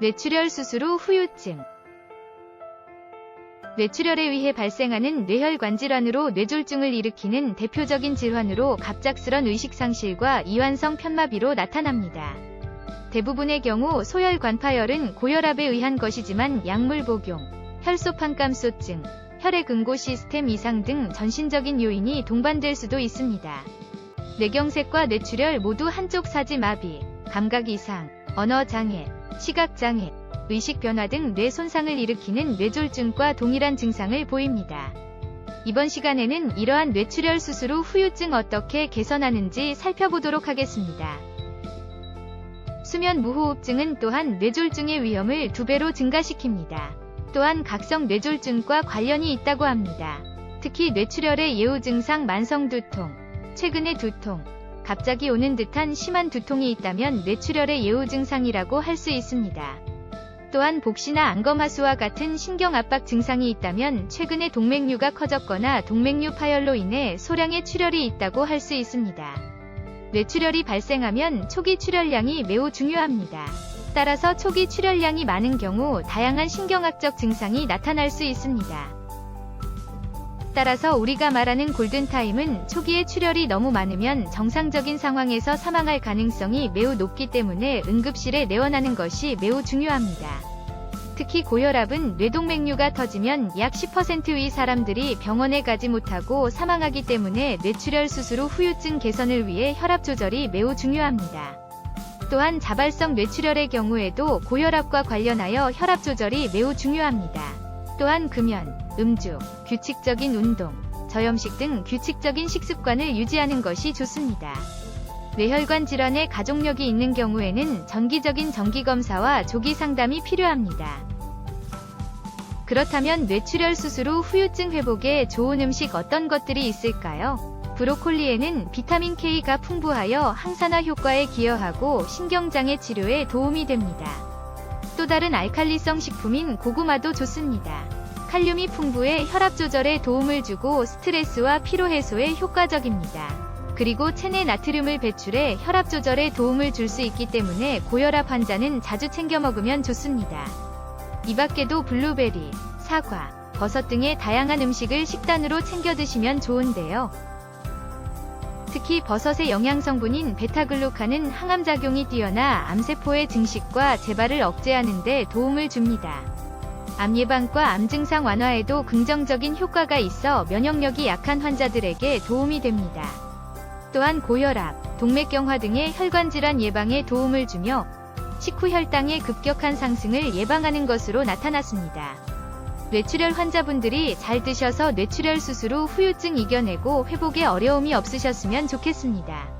뇌출혈 수술 후 후유증 뇌출혈에 의해 발생하는 뇌혈관 질환으로 뇌졸중을 일으키는 대표적인 질환으로 갑작스런 의식상실과 이완성 편마비로 나타납니다. 대부분의 경우 소혈관 파열은 고혈압에 의한 것이지만 약물 복용, 혈소판감소증, 혈액 응고 시스템 이상 등 전신적인 요인이 동반될 수도 있습니다. 뇌경색과 뇌출혈 모두 한쪽 사지 마비, 감각 이상, 언어 장애, 시각 장애, 의식 변화 등 뇌 손상을 일으키는 뇌졸중과 동일한 증상을 보입니다. 이번 시간에는 이러한 뇌출혈 수술 후 후유증 어떻게 개선하는지 살펴보도록 하겠습니다. 수면 무호흡증은 또한 뇌졸중의 위험을 두 배로 증가시킵니다. 또한 각성 뇌졸중과 관련이 있다고 합니다. 특히 뇌출혈의 예후 증상 만성 두통, 최근의 두통, 갑자기 오는 듯한 심한 두통이 있다면 뇌출혈의 예후 증상이라고 할 수 있습니다. 또한 복시나 안검하수와 같은 신경압박 증상이 있다면 최근에 동맥류가 커졌거나 동맥류 파열로 인해 소량의 출혈이 있다고 할 수 있습니다. 뇌출혈이 발생하면 초기 출혈량이 매우 중요합니다. 따라서 초기 출혈량이 많은 경우 다양한 신경학적 증상이 나타날 수 있습니다. 따라서 우리가 말하는 골든타임은 초기에 출혈이 너무 많으면 정상적인 상황에서 사망할 가능성이 매우 높기 때문에 응급실에 내원하는 것이 매우 중요합니다. 특히 고혈압은 뇌동맥류가 터지면 약 10%의 사람들이 병원에 가지 못하고 사망하기 때문에 뇌출혈 수술 후 후유증 개선을 위해 혈압 조절이 매우 중요합니다. 또한 자발성 뇌출혈의 경우에도 고혈압과 관련하여 혈압 조절이 매우 중요합니다. 또한 금연, 음주, 규칙적인 운동, 저염식 등 규칙적인 식습관을 유지하는 것이 좋습니다. 뇌혈관 질환의 가족력이 있는 경우에는 정기적인 정기검사와 조기 상담이 필요합니다. 그렇다면 뇌출혈 수술 후 후유증 회복에 좋은 음식 어떤 것들이 있을까요? 브로콜리에는 비타민 K가 풍부하여 항산화 효과에 기여하고 신경장애 치료에 도움이 됩니다. 또 다른 알칼리성 식품인 고구마도 좋습니다. 칼륨이 풍부해 혈압 조절에 도움을 주고 스트레스와 피로 해소에 효과적입니다. 그리고 체내 나트륨을 배출해 혈압 조절에 도움을 줄 수 있기 때문에 고혈압 환자는 자주 챙겨 먹으면 좋습니다. 이 밖에도 블루베리, 사과, 버섯 등의 다양한 음식을 식단으로 챙겨 드시면 좋은데요. 특히 버섯의 영양 성분인 베타글루칸은 항암 작용이 뛰어나 암세포의 증식과 재발을 억제하는 데 도움을 줍니다. 암 예방과 암 증상 완화에도 긍정적인 효과가 있어 면역력이 약한 환자들에게 도움이 됩니다. 또한 고혈압, 동맥경화 등의 혈관 질환 예방에 도움을 주며 식후 혈당의 급격한 상승을 예방하는 것으로 나타났습니다. 뇌출혈 환자분들이 잘 드셔서 뇌출혈 수술 후 후유증 이겨내고 회복에 어려움이 없으셨으면 좋겠습니다.